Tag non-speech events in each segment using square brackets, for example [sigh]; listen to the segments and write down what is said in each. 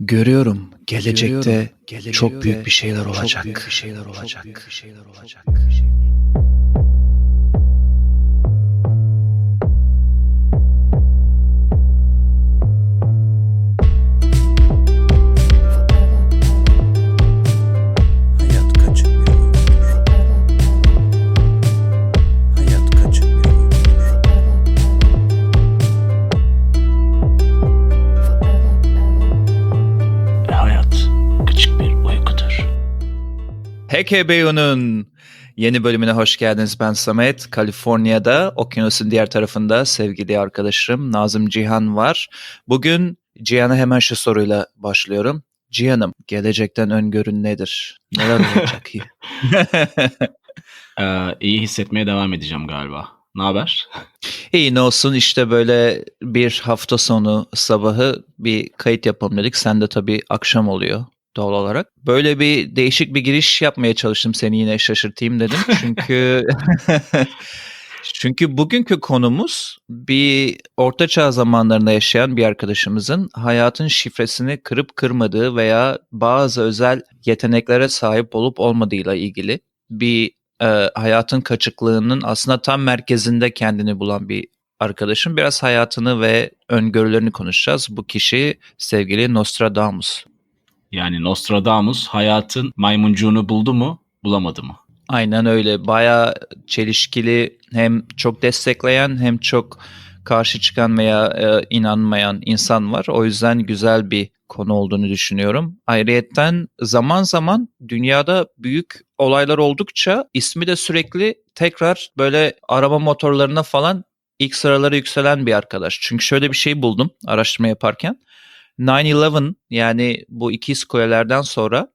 Görüyorum gelecekte çok büyük bir şeyler olacak. bir şeyler olacak. bir şeyler olacak. bir şeyler- Hayat HKBU'nun yeni bölümüne hoş geldiniz. Ben Samet. Kaliforniya'da, okyanusun diğer tarafında sevgili arkadaşım Nazım Cihan var. Bugün Cihan'a hemen şu soruyla başlıyorum. Cihan'ım, gelecekten öngörün nedir? Neler olacak? [laughs] Ee, iyi hissetmeye devam edeceğim galiba. Ne haber? İyi ne olsun işte böyle bir hafta sonu sabahı bir kayıt yapalım dedik. Sen de tabii akşam oluyor doğal olarak. Böyle bir değişik bir giriş yapmaya çalıştım seni yine şaşırtayım dedim. [laughs] Çünkü [laughs] çünkü bugünkü konumuz bir ortaçağ zamanlarında yaşayan bir arkadaşımızın hayatın şifresini kırıp kırmadığı veya bazı özel yeteneklere sahip olup olmadığıyla ilgili bir e, hayatın kaçıklığının aslında tam merkezinde kendini bulan bir arkadaşım. Biraz hayatını ve öngörülerini konuşacağız. Bu kişi sevgili Nostradamus. Yani Nostradamus hayatın maymuncuğunu buldu mu, bulamadı mı? Aynen öyle. Bayağı çelişkili hem çok destekleyen hem çok karşı çıkan veya e, inanmayan insan var. O yüzden güzel bir konu olduğunu düşünüyorum. Ayrıyetten zaman zaman dünyada büyük olaylar oldukça ismi de sürekli tekrar böyle araba motorlarına falan ilk sıralara yükselen bir arkadaş. Çünkü şöyle bir şey buldum araştırma yaparken. 9-11 yani bu ikiz kulelerden sonra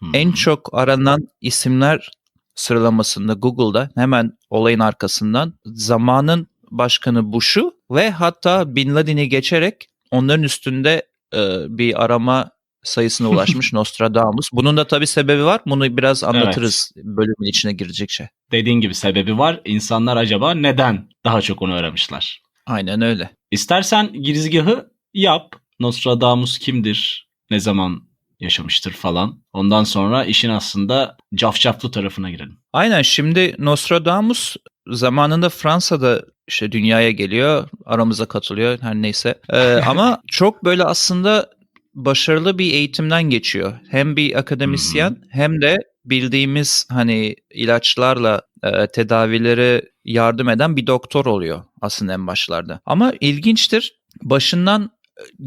Hmm. en çok aranan isimler sıralamasında Google'da hemen olayın arkasından zamanın başkanı Bush'u ve hatta Bin Laden'i geçerek onların üstünde e, bir arama sayısına [laughs] ulaşmış Nostradamus. Bunun da tabii sebebi var. Bunu biraz anlatırız bölümün içine girecek şey. Dediğin gibi sebebi var. İnsanlar acaba neden daha çok onu aramışlar? Aynen öyle. İstersen girizgahı yap. Nostradamus kimdir? Ne zaman yaşamıştır falan. Ondan sonra işin aslında cafcaflı tarafına girelim. Aynen şimdi Nostradamus zamanında Fransa'da işte dünyaya geliyor, aramıza katılıyor her neyse. Ee, [laughs] ama çok böyle aslında başarılı bir eğitimden geçiyor. Hem bir akademisyen hem de bildiğimiz hani ilaçlarla e, tedavileri yardım eden bir doktor oluyor aslında en başlarda. Ama ilginçtir başından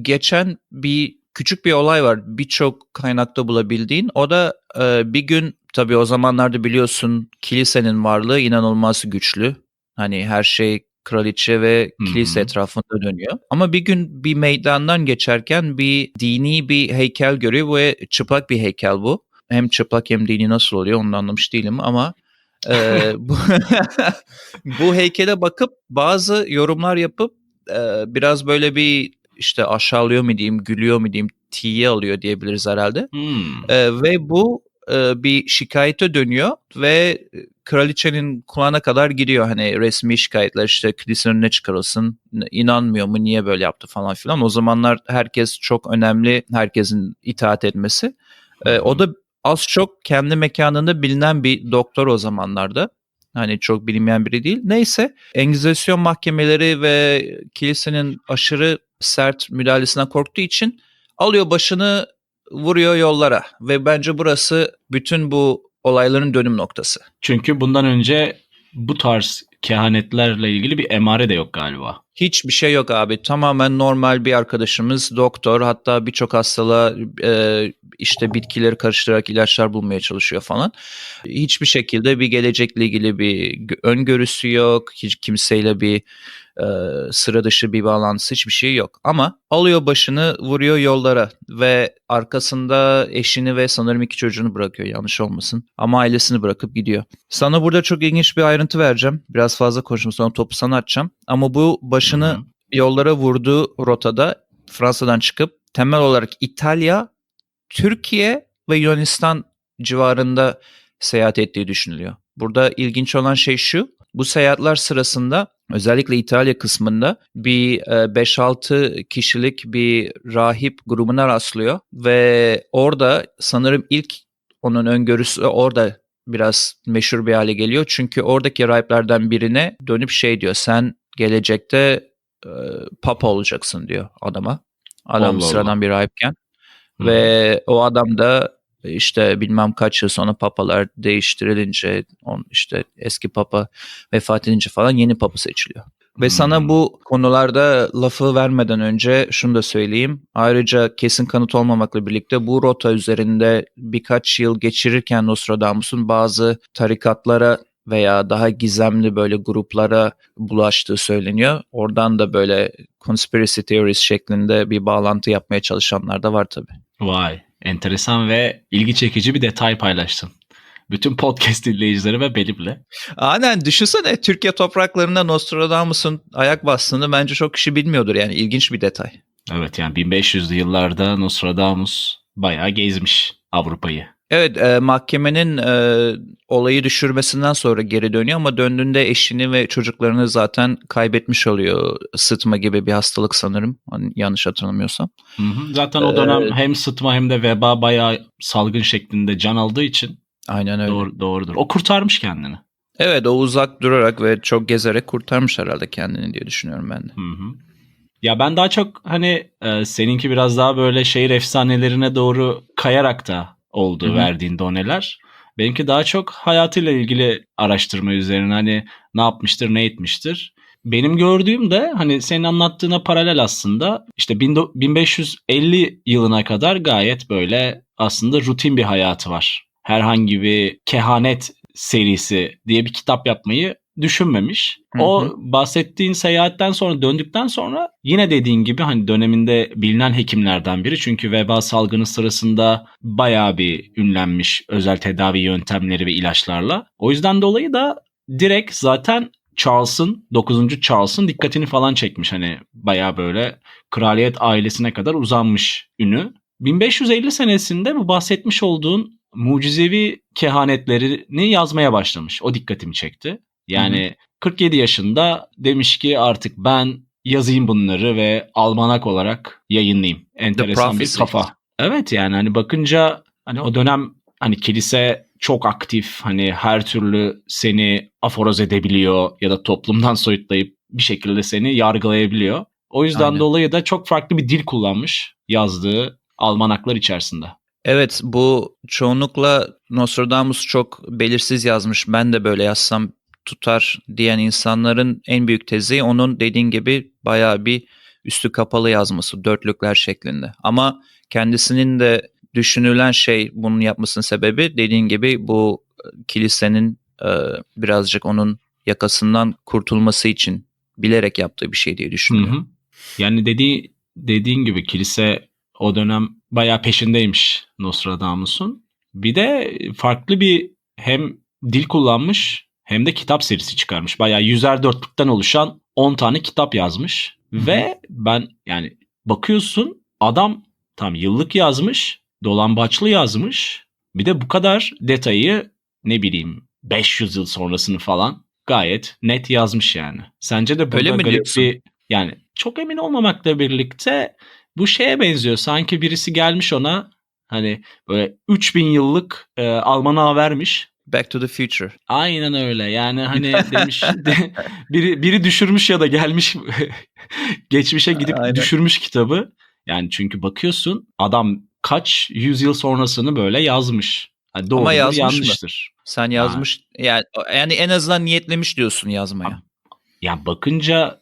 geçen bir küçük bir olay var birçok kaynakta bulabildiğin. O da e, bir gün tabii o zamanlarda biliyorsun kilisenin varlığı inanılmaz güçlü. Hani her şey kraliçe ve kilise etrafında dönüyor. Ama bir gün bir meydandan geçerken bir dini bir heykel görüyor ve çıplak bir heykel bu. Hem çıplak hem dini nasıl oluyor onu anlamış değilim ama e, [laughs] bu, [laughs] bu heykele bakıp bazı yorumlar yapıp e, biraz böyle bir işte aşağılıyor mu diyeyim, gülüyor mu diyeyim, tiye alıyor diyebiliriz herhalde. Hmm. E, ve bu e, bir şikayete dönüyor ve kraliçenin kulağına kadar gidiyor. Hani resmi şikayetler işte kilisenin önüne çıkarılsın, inanmıyor mu, niye böyle yaptı falan filan. O zamanlar herkes çok önemli, herkesin itaat etmesi. E, o da az çok kendi mekanında bilinen bir doktor o zamanlarda. Hani çok bilinmeyen biri değil. Neyse Engizasyon mahkemeleri ve kilisenin aşırı sert müdahalesinden korktuğu için alıyor başını vuruyor yollara. Ve bence burası bütün bu olayların dönüm noktası. Çünkü bundan önce bu tarz kehanetlerle ilgili bir emare de yok galiba. Hiçbir şey yok abi. Tamamen normal bir arkadaşımız doktor. Hatta birçok hastalığa e, işte bitkileri karıştırarak ilaçlar bulmaya çalışıyor falan. Hiçbir şekilde bir gelecekle ilgili bir gö- öngörüsü yok. Hiç kimseyle bir e, sıra dışı bir bağlantısı hiçbir şey yok. Ama alıyor başını vuruyor yollara ve arkasında eşini ve sanırım iki çocuğunu bırakıyor yanlış olmasın. Ama ailesini bırakıp gidiyor. Sana burada çok ilginç bir ayrıntı vereceğim. Biraz fazla konuştum sonra topu sana atacağım. Ama bu başını Hı hı. yollara vurduğu rotada Fransa'dan çıkıp temel olarak İtalya, Türkiye ve Yunanistan civarında seyahat ettiği düşünülüyor. Burada ilginç olan şey şu. Bu seyahatler sırasında özellikle İtalya kısmında bir e, 5-6 kişilik bir rahip grubuna rastlıyor ve orada sanırım ilk onun öngörüsü orada biraz meşhur bir hale geliyor. Çünkü oradaki rahiplerden birine dönüp şey diyor sen gelecekte e, papa olacaksın diyor adama. Adam Allah sıradan Allah. bir rahipken. Hı. Ve o adam da işte bilmem kaç yıl sonra papalar değiştirilince on işte eski papa vefat edince falan yeni papa seçiliyor. Ve Hmm. sana bu konularda lafı vermeden önce şunu da söyleyeyim. Ayrıca kesin kanıt olmamakla birlikte bu rota üzerinde birkaç yıl geçirirken Nostradamus'un bazı tarikatlara veya daha gizemli böyle gruplara bulaştığı söyleniyor. Oradan da böyle conspiracy theories şeklinde bir bağlantı yapmaya çalışanlar da var tabii. Vay. Enteresan ve ilgi çekici bir detay paylaştın. Bütün podcast dinleyicileri ve benimle. Aynen düşünsene Türkiye topraklarında Nostradamus'un ayak bastığını bence çok kişi bilmiyordur yani ilginç bir detay. Evet yani 1500'lü yıllarda Nostradamus bayağı gezmiş Avrupa'yı. Evet e, mahkemenin e, olayı düşürmesinden sonra geri dönüyor ama döndüğünde eşini ve çocuklarını zaten kaybetmiş oluyor. Sıtma gibi bir hastalık sanırım hani yanlış hatırlamıyorsam. Hı hı. Zaten o dönem Ee, hem sıtma hem de veba bayağı salgın şeklinde can aldığı için Aynen öyle. doğru, doğrudur. O kurtarmış kendini. Evet o uzak durarak ve çok gezerek kurtarmış herhalde kendini diye düşünüyorum ben de. Hı hı. Ya ben daha çok hani e, seninki biraz daha böyle şehir efsanelerine doğru kayarak da oldu Hı hı. verdiğin doneler. Benimki daha çok hayatıyla ilgili araştırma üzerine hani ne yapmıştır ne etmiştir. Benim gördüğüm de hani senin anlattığına paralel aslında işte 1550 yılına kadar gayet böyle aslında rutin bir hayatı var. Herhangi bir kehanet serisi diye bir kitap yapmayı düşünmemiş. Hı hı. O bahsettiğin seyahatten sonra döndükten sonra yine dediğin gibi hani döneminde bilinen hekimlerden biri. Çünkü veba salgını sırasında bayağı bir ünlenmiş özel tedavi yöntemleri ve ilaçlarla. O yüzden dolayı da direkt zaten Charles'ın 9. Charles'ın dikkatini falan çekmiş. Hani bayağı böyle kraliyet ailesine kadar uzanmış ünü. 1550 senesinde bu bahsetmiş olduğun mucizevi kehanetlerini yazmaya başlamış. O dikkatimi çekti. Yani 47 yaşında demiş ki artık ben yazayım bunları ve almanak olarak yayınlayayım. Enteresan bir kafa. Evet yani hani bakınca hani o dönem hani kilise çok aktif hani her türlü seni aforoz edebiliyor ya da toplumdan [laughs] soyutlayıp bir şekilde seni yargılayabiliyor. O yüzden Aynen. dolayı da çok farklı bir dil kullanmış yazdığı almanaklar içerisinde. Evet bu çoğunlukla Nostradamus çok belirsiz yazmış. Ben de böyle yazsam tutar diyen insanların en büyük tezi onun dediğin gibi bayağı bir üstü kapalı yazması dörtlükler şeklinde. Ama kendisinin de düşünülen şey bunun yapmasının sebebi dediğin gibi bu e, kilisenin e, birazcık onun yakasından kurtulması için bilerek yaptığı bir şey diye Hı düşünüyorum. hı. Yani dediği, dediğin gibi kilise o dönem bayağı peşindeymiş Nostradamus'un. Bir de farklı bir hem dil kullanmış hem de kitap serisi çıkarmış. Bayağı yüzer dörtlükten oluşan 10 tane kitap yazmış. Hı hı. Ve ben yani bakıyorsun adam tam yıllık yazmış, dolambaçlı yazmış. Bir de bu kadar detayı ne bileyim 500 yıl sonrasını falan gayet net yazmış yani. Sence de burada Öyle mi garip diyorsun? bir yani çok emin olmamakla birlikte bu şeye benziyor. Sanki birisi gelmiş ona hani böyle 3000 yıllık e, almanağı vermiş. Back to the Future. Aynen öyle. Yani [laughs] hani demiş de- biri biri düşürmüş ya da gelmiş [laughs] geçmişe gidip Aynen. düşürmüş kitabı. Yani çünkü bakıyorsun adam kaç yüzyıl sonrasını böyle yazmış. Yani doğrudur, yazmış mı? yanlıştır. Sen yazmış yani yani en azından niyetlemiş diyorsun yazmaya. Yani bakınca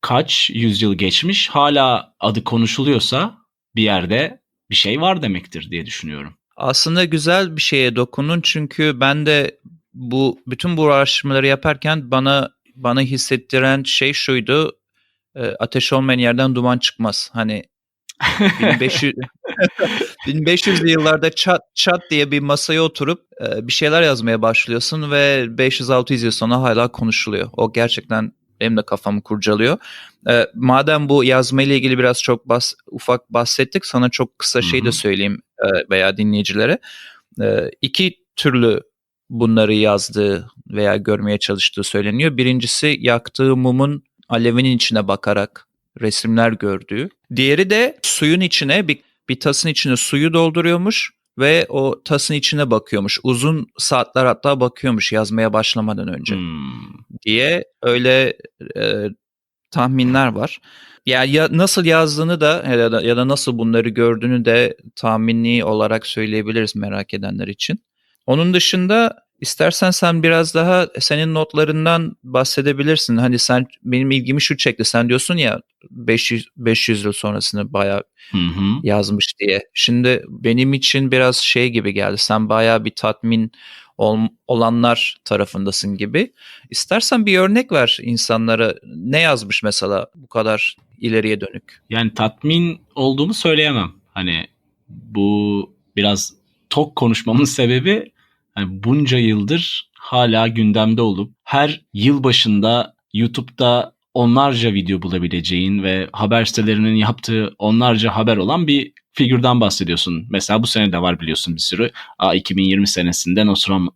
kaç yüzyıl geçmiş hala adı konuşuluyorsa bir yerde bir şey var demektir diye düşünüyorum. Aslında güzel bir şeye dokunun çünkü ben de bu bütün bu araştırmaları yaparken bana bana hissettiren şey şuydu. e, Ateş olmayan yerden duman çıkmaz. Hani 1500 1500'lü [laughs] yıllarda çat çat diye bir masaya oturup e, bir şeyler yazmaya başlıyorsun ve 500-600 yıl sonra hala konuşuluyor. O gerçekten benim de kafamı kurcalıyor. E, madem bu yazma ile ilgili biraz çok bas, ufak bahsettik sana çok kısa şey de söyleyeyim veya dinleyicilere. E, iki türlü bunları yazdığı veya görmeye çalıştığı söyleniyor. Birincisi yaktığı mumun alevinin içine bakarak resimler gördüğü. Diğeri de suyun içine bir, bir tasın içine suyu dolduruyormuş ve o tasın içine bakıyormuş. Uzun saatler hatta bakıyormuş yazmaya başlamadan önce Hmm. diye öyle e, tahminler var. Ya, ya nasıl yazdığını da ya da, ya da nasıl bunları gördüğünü de tahmini olarak söyleyebiliriz merak edenler için. Onun dışında istersen sen biraz daha senin notlarından bahsedebilirsin. Hani sen benim ilgimi şu çekti. Sen diyorsun ya 500 500 yıl sonrasını bayağı Hı hı. yazmış diye. Şimdi benim için biraz şey gibi geldi. Sen bayağı bir tatmin ol- olanlar tarafındasın gibi. İstersen bir örnek ver insanlara. Ne yazmış mesela bu kadar ileriye dönük? Yani tatmin olduğumu söyleyemem. Hani bu biraz tok konuşmamın [laughs] sebebi hani bunca yıldır hala gündemde olup her yıl başında YouTube'da onlarca video bulabileceğin ve haber sitelerinin yaptığı onlarca haber olan bir figürden bahsediyorsun. Mesela bu sene de var biliyorsun bir sürü. Aa, 2020 senesinde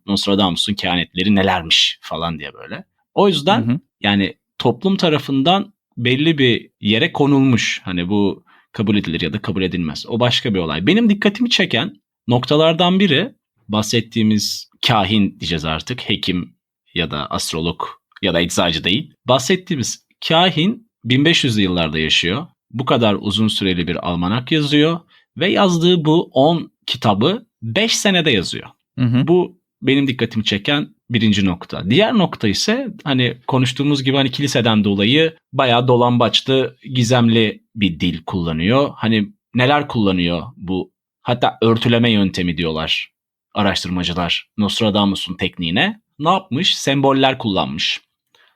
Nostradamus'un kehanetleri nelermiş falan diye böyle. O yüzden Hı hı. yani toplum tarafından belli bir yere konulmuş. Hani bu kabul edilir ya da kabul edilmez. O başka bir olay. Benim dikkatimi çeken noktalardan biri bahsettiğimiz kahin diyeceğiz artık. Hekim ya da astrolog ya da eczacı değil. Bahsettiğimiz kahin 1500'lü yıllarda yaşıyor. Bu kadar uzun süreli bir almanak yazıyor ve yazdığı bu 10 kitabı 5 senede yazıyor. Hı hı. Bu benim dikkatimi çeken birinci nokta. Diğer nokta ise hani konuştuğumuz gibi hani kiliseden dolayı bayağı dolambaçlı, gizemli bir dil kullanıyor. Hani neler kullanıyor bu? Hatta örtüleme yöntemi diyorlar araştırmacılar Nostradamus'un tekniğine. Ne yapmış? Semboller kullanmış.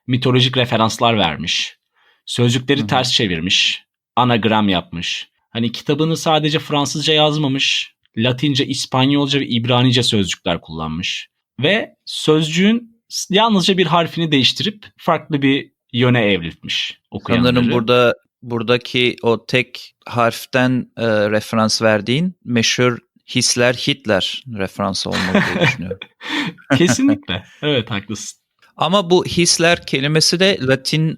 Mitolojik referanslar vermiş. Sözcükleri Hı hı. ters çevirmiş. Anagram yapmış. Hani kitabını sadece Fransızca yazmamış. Latince, İspanyolca ve İbranice sözcükler kullanmış. Ve sözcüğün yalnızca bir harfini değiştirip farklı bir yöne evriltmiş okuyanları. Sanırım burada buradaki o tek harften e, referans verdiğin meşhur Hisler Hitler referansı olmalı diye [laughs] düşünüyorum. Kesinlikle. Evet haklısın. Ama bu hisler kelimesi de Latin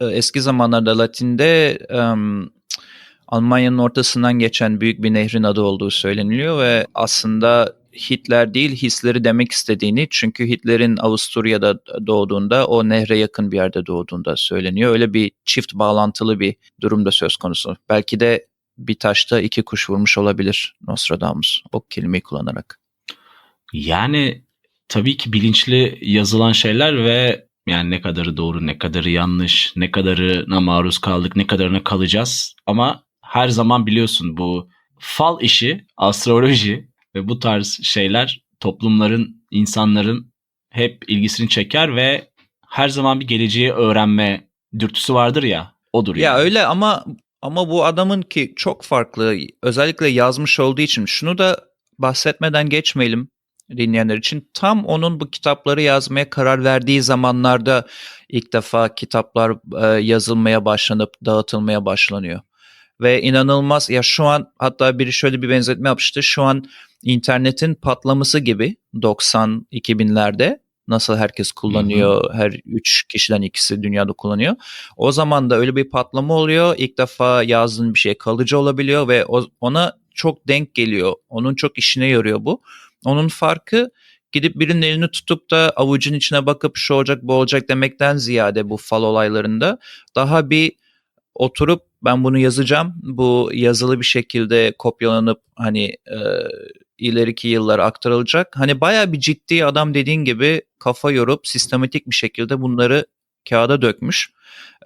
e, eski zamanlarda Latin'de em, Almanya'nın ortasından geçen büyük bir nehrin adı olduğu söyleniliyor ve aslında Hitler değil hisleri demek istediğini çünkü Hitler'in Avusturya'da doğduğunda o nehre yakın bir yerde doğduğunda söyleniyor. Öyle bir çift bağlantılı bir durumda söz konusu. Belki de bir taşta iki kuş vurmuş olabilir Nostradamus o kelimeyi kullanarak. Yani tabii ki bilinçli yazılan şeyler ve yani ne kadarı doğru, ne kadarı yanlış, ne kadarına maruz kaldık, ne kadarına kalacağız. Ama her zaman biliyorsun bu fal işi, astroloji ve bu tarz şeyler toplumların, insanların hep ilgisini çeker ve her zaman bir geleceği öğrenme dürtüsü vardır ya. Odur Ya yani. öyle ama ama bu adamın ki çok farklı özellikle yazmış olduğu için şunu da bahsetmeden geçmeyelim dinleyenler için. Tam onun bu kitapları yazmaya karar verdiği zamanlarda ilk defa kitaplar e, yazılmaya başlanıp dağıtılmaya başlanıyor. Ve inanılmaz ya şu an hatta biri şöyle bir benzetme yapmıştı. Şu an internetin patlaması gibi 90-2000'lerde nasıl herkes kullanıyor, her üç kişiden ikisi dünyada kullanıyor. O zaman da öyle bir patlama oluyor. İlk defa yazdığın bir şey kalıcı olabiliyor ve ona çok denk geliyor. Onun çok işine yarıyor bu. Onun farkı gidip birinin elini tutup da avucun içine bakıp şu olacak bu olacak demekten ziyade bu fal olaylarında daha bir oturup ben bunu yazacağım. Bu yazılı bir şekilde kopyalanıp hani e, ileriki yıllara aktarılacak. Hani baya bir ciddi adam dediğin gibi kafa yorup sistematik bir şekilde bunları kağıda dökmüş.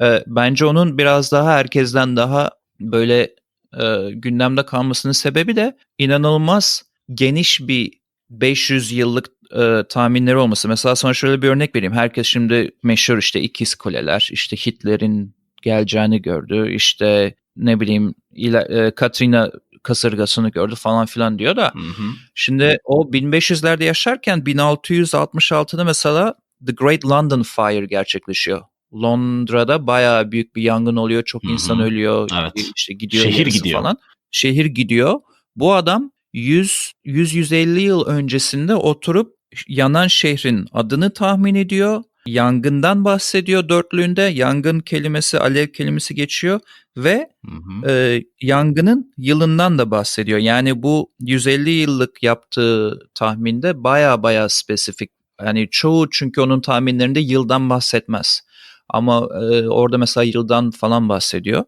E, bence onun biraz daha herkesten daha böyle e, gündemde kalmasının sebebi de inanılmaz geniş bir 500 yıllık e, tahminleri olması. Mesela sana şöyle bir örnek vereyim. Herkes şimdi meşhur işte ikiz kuleler, işte Hitler'in geleceğini gördü. İşte ne bileyim e, Katrina kasırgasını gördü falan filan diyor da Hı hı. şimdi o 1500'lerde yaşarken 1666'da mesela The Great London Fire gerçekleşiyor. Londra'da bayağı büyük bir yangın oluyor. Çok Hı hı. insan ölüyor. Evet. işte gidiyor Şehir gidiyor. falan. Şehir gidiyor. Bu adam 100 100 150 yıl öncesinde oturup yanan şehrin adını tahmin ediyor. Yangından bahsediyor dörtlüğünde. Yangın kelimesi, alev kelimesi geçiyor ve Hı hı. e, yangının yılından da bahsediyor. Yani bu 150 yıllık yaptığı tahminde baya baya spesifik. Yani çoğu çünkü onun tahminlerinde yıldan bahsetmez. Ama e, orada mesela yıldan falan bahsediyor.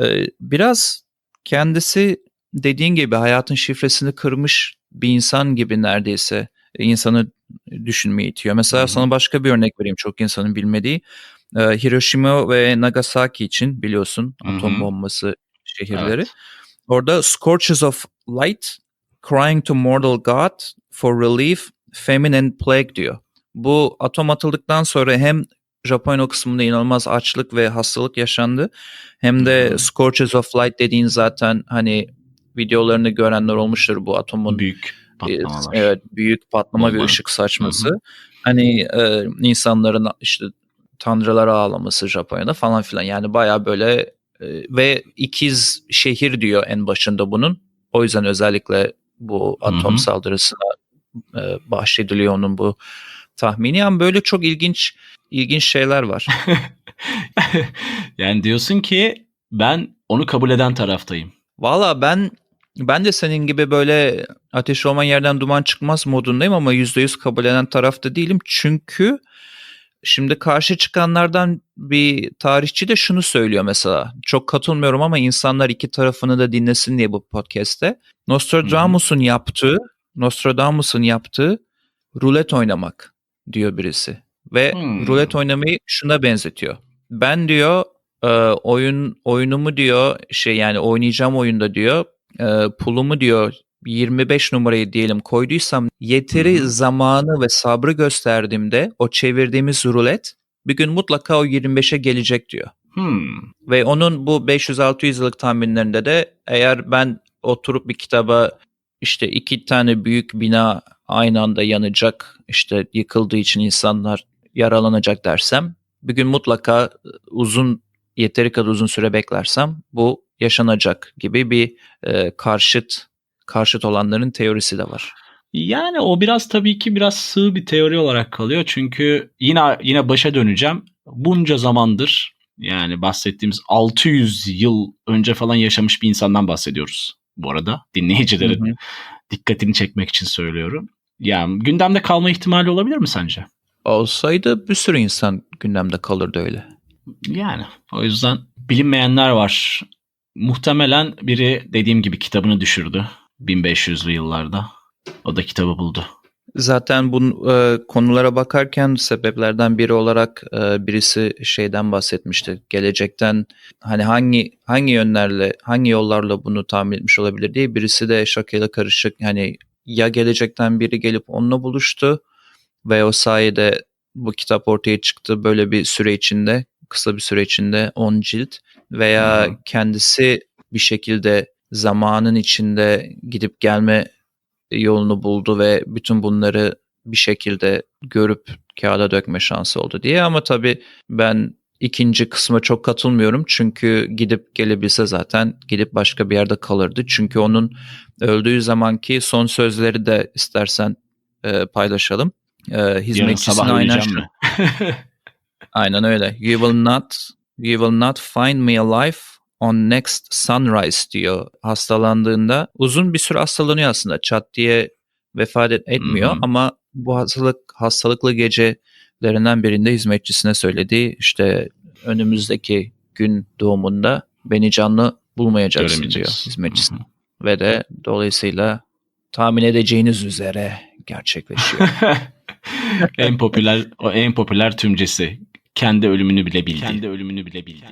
E, biraz kendisi dediğin gibi hayatın şifresini kırmış bir insan gibi neredeyse insanı düşünmeye itiyor. Mesela Hı hı. sana başka bir örnek vereyim çok insanın bilmediği. E, Hiroşima ve Nagasaki için biliyorsun Hı hı. atom bombası şehirleri. Evet. Orada scorches of light, crying to mortal god for relief, famine and plague diyor. Bu atom atıldıktan sonra hem Japonya kısmında inanılmaz açlık ve hastalık yaşandı. Hem de scorches of light dediğin zaten hani videolarını görenler olmuştur bu atomun Büyük patlamalar. e, Evet, büyük patlama Bomba. ve ışık saçması. Hani e, insanların işte tanrılara ağlaması Japonya'da falan filan. Yani baya böyle e, ve ikiz şehir diyor en başında bunun. O yüzden özellikle bu atom Hı hı. saldırısına e, bahşediliyor onun bu tahmini. Yani böyle çok ilginç ilginç şeyler var. [laughs] yani diyorsun ki ben onu kabul eden taraftayım. Valla ben ben de senin gibi böyle ateş olmayan yerden duman çıkmaz modundayım ama %100 kabul eden tarafta değilim. Çünkü şimdi karşı çıkanlardan bir tarihçi de şunu söylüyor mesela. Çok katılmıyorum ama insanlar iki tarafını da dinlesin diye bu podcast'te. Nostradamus'un yaptığı, Nostradamus'un yaptığı rulet oynamak diyor birisi. Ve Hmm. rulet oynamayı şuna benzetiyor. Ben diyor e, oyun oyunumu diyor şey yani oynayacağım oyunda diyor e, pulumu diyor 25 numarayı diyelim koyduysam yeteri Hı hı. zamanı ve sabrı gösterdiğimde o çevirdiğimiz rulet bir gün mutlaka o 25'e gelecek diyor. Hmm. Ve onun bu 500-600 yıllık tahminlerinde de eğer ben oturup bir kitaba işte iki tane büyük bina aynı anda yanacak, işte yıkıldığı için insanlar yaralanacak dersem bir gün mutlaka uzun yeteri kadar uzun süre beklersem bu yaşanacak gibi bir e, karşıt karşıt olanların teorisi de var. Yani o biraz tabii ki biraz sığ bir teori olarak kalıyor. Çünkü yine yine başa döneceğim. Bunca zamandır yani bahsettiğimiz 600 yıl önce falan yaşamış bir insandan bahsediyoruz. Bu arada dinleyicilerin Hı hı. dikkatini çekmek için söylüyorum. Yani gündemde kalma ihtimali olabilir mi sence? Olsaydı bir sürü insan gündemde kalırdı öyle. Yani o yüzden bilinmeyenler var. Muhtemelen biri dediğim gibi kitabını düşürdü 1500'lü yıllarda. O da kitabı buldu. Zaten bu e, konulara bakarken sebeplerden biri olarak e, birisi şeyden bahsetmişti. Gelecekten hani hangi hangi yönlerle, hangi yollarla bunu tahmin etmiş olabilir diye birisi de şakayla karışık hani ya gelecekten biri gelip onunla buluştu ve o sayede bu kitap ortaya çıktı böyle bir süre içinde, kısa bir süre içinde 10 cilt veya hı. kendisi bir şekilde zamanın içinde gidip gelme yolunu buldu ve bütün bunları bir şekilde görüp kağıda dökme şansı oldu diye ama tabii ben ikinci kısma çok katılmıyorum çünkü gidip gelebilse zaten gidip başka bir yerde kalırdı. Çünkü onun öldüğü zamanki son sözleri de istersen e, paylaşalım. E, hizmetçisine aynen mi? [laughs] Aynen öyle. You will not you will not find me alive on next sunrise diyor hastalandığında. Uzun bir süre hastalanıyor aslında. Çat diye vefat et- etmiyor hı. ama bu hastalık hastalıklı gecelerinden birinde hizmetçisine söylediği işte önümüzdeki gün doğumunda beni canlı bulmayacaksın diyor hizmetçisine. Hı Ve de dolayısıyla tahmin edeceğiniz üzere gerçekleşiyor. [laughs] en popüler o en popüler tümcesi. Kendi ölümünü bile bildi. Kendi ölümünü bile bildi.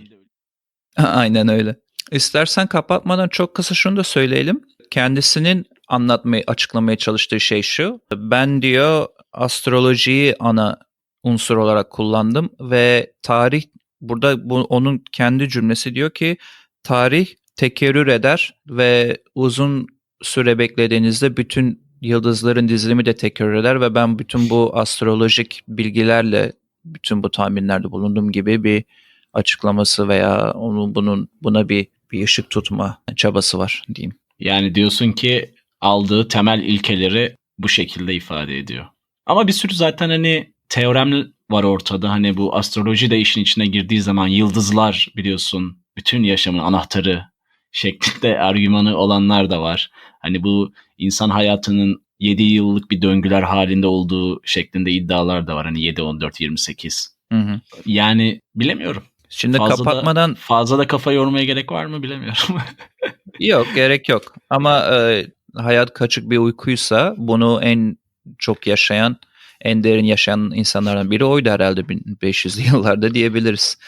Aynen öyle. İstersen kapatmadan çok kısa şunu da söyleyelim. Kendisinin anlatmayı, açıklamaya çalıştığı şey şu. Ben diyor astrolojiyi ana unsur olarak kullandım ve tarih burada bu onun kendi cümlesi diyor ki tarih tekerrür eder ve uzun süre beklediğinizde bütün yıldızların dizilimi de tekerrür eder ve ben bütün bu astrolojik bilgilerle bütün bu tahminlerde bulunduğum gibi bir açıklaması veya onun bunun buna bir bir ışık tutma çabası var diyeyim. Yani diyorsun ki aldığı temel ilkeleri bu şekilde ifade ediyor. Ama bir sürü zaten hani teorem var ortada. Hani bu astroloji de işin içine girdiği zaman yıldızlar biliyorsun bütün yaşamın anahtarı şeklinde [laughs] argümanı olanlar da var. Hani bu insan hayatının 7 yıllık bir döngüler halinde olduğu şeklinde iddialar da var. Hani 7, 14, 28. Hı hı. Yani bilemiyorum. Şimdi Fazla da- kapatmadan Fazla da kafa yormaya gerek var mı bilemiyorum. [laughs] yok gerek yok. Ama e, hayat kaçık bir uykuysa bunu en çok yaşayan, en derin yaşayan insanlardan biri oydu herhalde 1500'lü yıllarda diyebiliriz.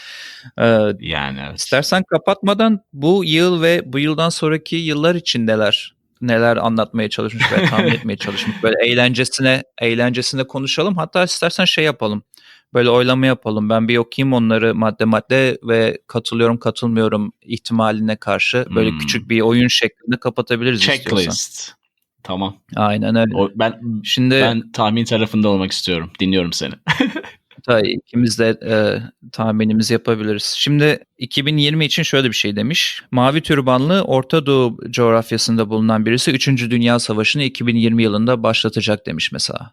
E, yani evet. İstersen kapatmadan bu yıl ve bu yıldan sonraki yıllar için neler anlatmaya çalışmış ve [laughs] tahmin etmeye çalışmış. Böyle eğlencesine eğlencesine konuşalım. Hatta istersen şey yapalım. Böyle oylama yapalım. Ben bir okuyayım onları madde madde ve katılıyorum katılmıyorum ihtimaline karşı. Böyle Hmm. küçük bir oyun şeklinde kapatabiliriz istiyorsan. Checklist. Tamam. Aynen öyle. O, ben Şimdi ben tahmin tarafında olmak istiyorum. Dinliyorum seni. [laughs] Tabii ikimiz de e, tahminimizi yapabiliriz. Şimdi 2020 için şöyle bir şey demiş. Mavi türbanlı Orta Doğu coğrafyasında bulunan birisi 3. Dünya Savaşı'nı 2020 yılında başlatacak demiş mesela.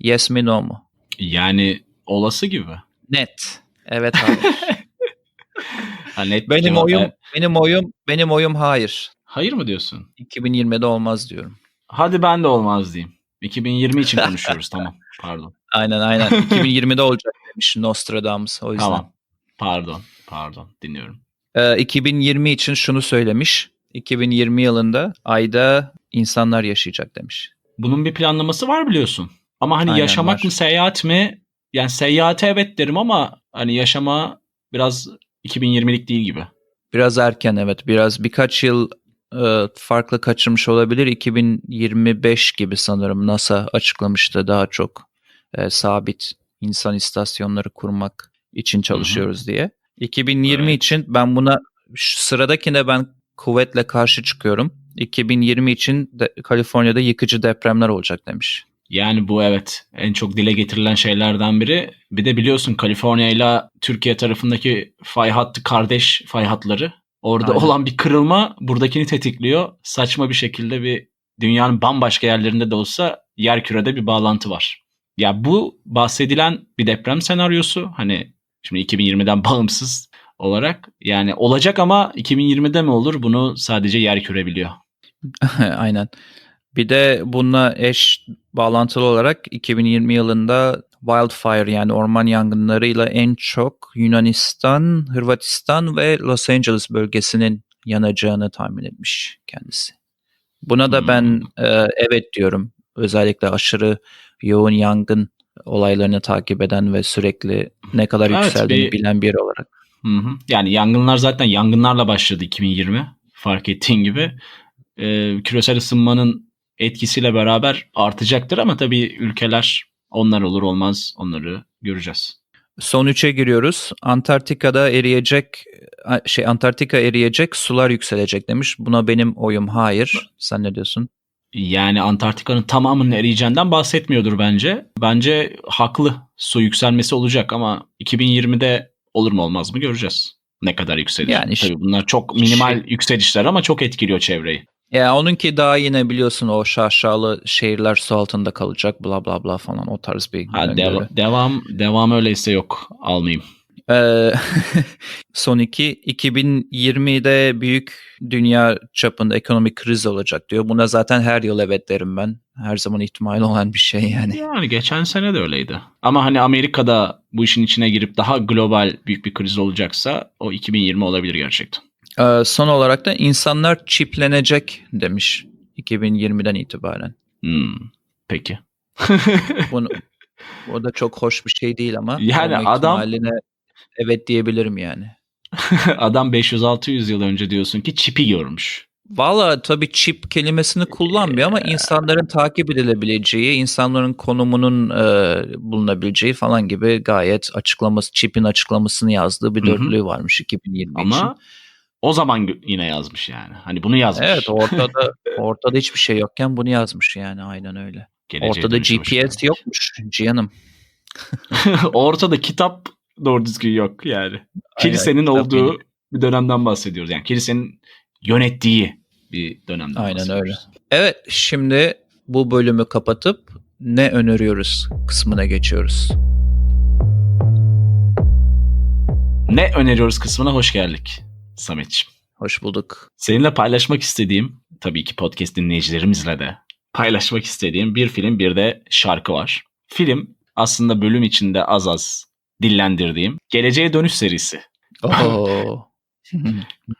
Yes mi no mu? Yani olası gibi. Net. Evet hayır. [laughs] Ha, net benim cevap- oyum E, benim oyum benim oyum hayır. hayır mı diyorsun? 2020'de olmaz diyorum. Hadi ben de olmaz diyeyim. 2020 için konuşuyoruz [laughs] tamam. Pardon. Aynen aynen. 2020'de olacak demiş Nostradamus o yüzden. Tamam. Pardon. Pardon. Dinliyorum. Ee, 2020 için şunu söylemiş. 2020 yılında ayda insanlar yaşayacak demiş. Bunun bir planlaması var biliyorsun. Ama hani Aynen, yaşamak var. mı seyahat mi? Yani seyahate evet derim ama hani yaşama biraz 2020'lik değil gibi. Biraz erken evet. Biraz birkaç yıl e, farklı kaçırmış olabilir. 2025 gibi sanırım NASA açıklamıştı daha çok e, sabit insan istasyonları kurmak için çalışıyoruz diye. 2020 Evet. için ben buna sıradakine ben kuvvetle karşı çıkıyorum. 2020 için de, Kaliforniya'da yıkıcı depremler olacak demiş. Yani bu evet en çok dile getirilen şeylerden biri. Bir de biliyorsun Kaliforniya ile Türkiye tarafındaki fay hattı kardeş fay hatları. Orada Aynen. olan bir kırılma buradakini tetikliyor. Saçma bir şekilde bir dünyanın bambaşka yerlerinde de olsa yer kürede bir bağlantı var. Ya bu bahsedilen bir deprem senaryosu hani şimdi 2020'den [laughs] bağımsız olarak yani olacak ama 2020'de mi olur bunu sadece yer küre biliyor. [laughs] Aynen. Bir de bununla eş bağlantılı olarak 2020 yılında wildfire yani orman yangınlarıyla en çok Yunanistan, Hırvatistan ve Los Angeles bölgesinin yanacağını tahmin etmiş kendisi. Buna da ben Hmm. e, evet diyorum. Özellikle aşırı yoğun yangın olaylarını takip eden ve sürekli ne kadar Evet, yükseldiğini bir- bilen biri olarak. Hı hı. Yani yangınlar zaten yangınlarla başladı 2020 fark ettiğin gibi. Ee, küresel ısınmanın etkisiyle beraber artacaktır ama tabii ülkeler onlar olur olmaz onları göreceğiz. Son üçe giriyoruz. Antarktika'da eriyecek şey Antarktika eriyecek, sular yükselecek demiş. Buna benim oyum hayır. Sen ne diyorsun? Yani Antarktika'nın tamamının eriyeceğinden bahsetmiyordur bence. Bence haklı su yükselmesi olacak ama 2020'de olur mu olmaz mı göreceğiz. Ne kadar yükselir. Yani şey- Tabii bunlar çok minimal yükselişler ama çok etkiliyor çevreyi. Ya onunki daha yine biliyorsun o şaşalı şehirler su altında kalacak bla bla bla falan o tarz bir Ha, deva- devam devam öyleyse yok almayayım. Ee, [laughs] son iki 2020'de büyük dünya çapında ekonomik kriz olacak diyor. Buna zaten her yıl evet derim ben. Her zaman ihtimali olan bir şey yani. Yani geçen sene de öyleydi. Ama hani Amerika'da bu işin içine girip daha global büyük bir kriz olacaksa o 2020 olabilir gerçekten. Ee, son olarak da insanlar çiplenecek demiş 2020'den itibaren. Hmm, Peki. Bunu, [laughs] o da çok hoş bir şey değil ama. Yani adam- ihtimaline evet diyebilirim yani. [laughs] Adam 500-600 yıl önce diyorsun ki çipi görmüş. Valla tabii çip kelimesini kullanmıyor ama insanların takip edilebileceği, insanların konumunun e, bulunabileceği falan gibi gayet açıklaması, çipin açıklamasını yazdığı bir dörtlüğü varmış 2020 için. Ama o zaman yine yazmış yani. Hani bunu yazmış. Evet ortada [laughs] ortada hiçbir şey yokken bunu yazmış yani aynen öyle. Geleceğe Ortada GPS yokmuş Cihan'ım. [laughs] Ortada kitap doğru düzgün yok yani. Kilisenin kitap olduğu yeni. bir dönemden bahsediyoruz. Yani kilisenin yönettiği bir dönemden Aynen bahsediyoruz. öyle. Evet şimdi bu bölümü kapatıp ne öneriyoruz kısmına geçiyoruz. Ne öneriyoruz kısmına hoş geldik Samet'ciğim. Hoş bulduk. Seninle paylaşmak istediğim, tabii ki podcast dinleyicilerimizle de paylaşmak istediğim bir film bir de şarkı var. Film aslında bölüm içinde az az dillendirdiğim Geleceğe Dönüş serisi. Oo. [laughs]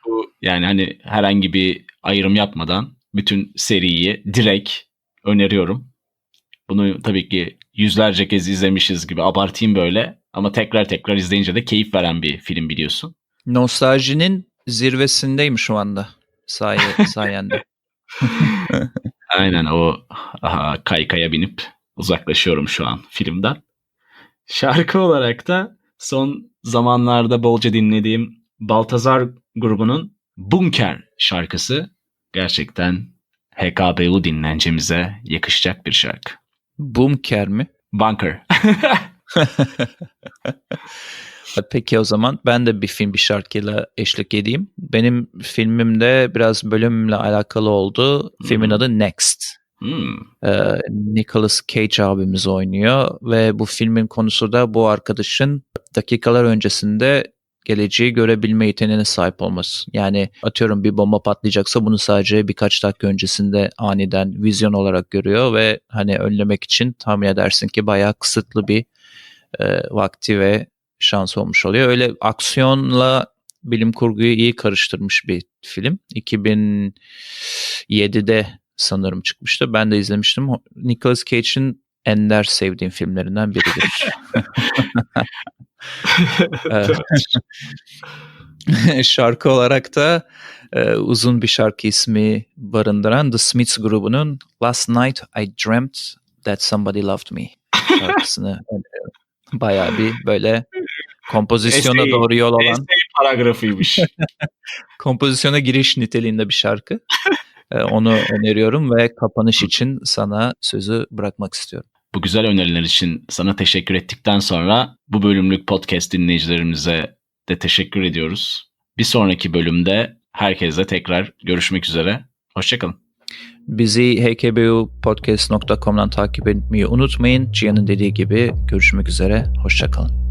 Bu yani hani herhangi bir ayrım yapmadan bütün seriyi direkt öneriyorum. Bunu tabii ki yüzlerce kez izlemişiz gibi abartayım böyle ama tekrar tekrar izleyince de keyif veren bir film biliyorsun. Nostaljinin zirvesindeyim şu anda saye, [laughs] sayende. Aynen o aha, kaykaya binip uzaklaşıyorum şu an filmden. Şarkı olarak da son zamanlarda bolca dinlediğim Baltazar grubunun Bunker şarkısı gerçekten HKBU dinlencemize yakışacak bir şarkı. Boomker mi? Bunker. [laughs] Peki o zaman ben de bir film bir şarkıyla eşlik edeyim. Benim filmim de biraz bölümle alakalı oldu. Filmin Hmm. adı Next. Hmm. Ee, Nicolas Cage abimiz oynuyor ve bu filmin konusu da bu arkadaşın dakikalar öncesinde geleceği görebilme yeteneğine sahip olması. Yani atıyorum bir bomba patlayacaksa bunu sadece birkaç dakika öncesinde aniden vizyon olarak görüyor ve hani önlemek için tahmin edersin ki bayağı kısıtlı bir e, vakti ve şans olmuş oluyor. Öyle aksiyonla bilim kurguyu iyi karıştırmış bir film. 2007'de sanırım çıkmıştı. Ben de izlemiştim. Nicolas Cage'in ender sevdiğim filmlerinden biridir. [laughs] [laughs] Şarkı olarak da e, uzun bir şarkı ismi barındıran The Smiths grubunun Last Night I Dreamt That Somebody Loved Me şarkısını. [laughs] Bayağı bir böyle kompozisyona Essay- doğru yol alan, Essay paragrafıymış. kompozisyona giriş niteliğinde bir şarkı. E, onu öneriyorum ve kapanış için sana sözü bırakmak istiyorum. bu güzel öneriler için sana teşekkür ettikten sonra bu bölümlük podcast dinleyicilerimize de teşekkür ediyoruz. Bir sonraki bölümde herkese tekrar görüşmek üzere. Hoşçakalın. Bizi hkbupodcast.com'dan takip etmeyi unutmayın. Cihan'ın dediği gibi görüşmek üzere. Hoşçakalın.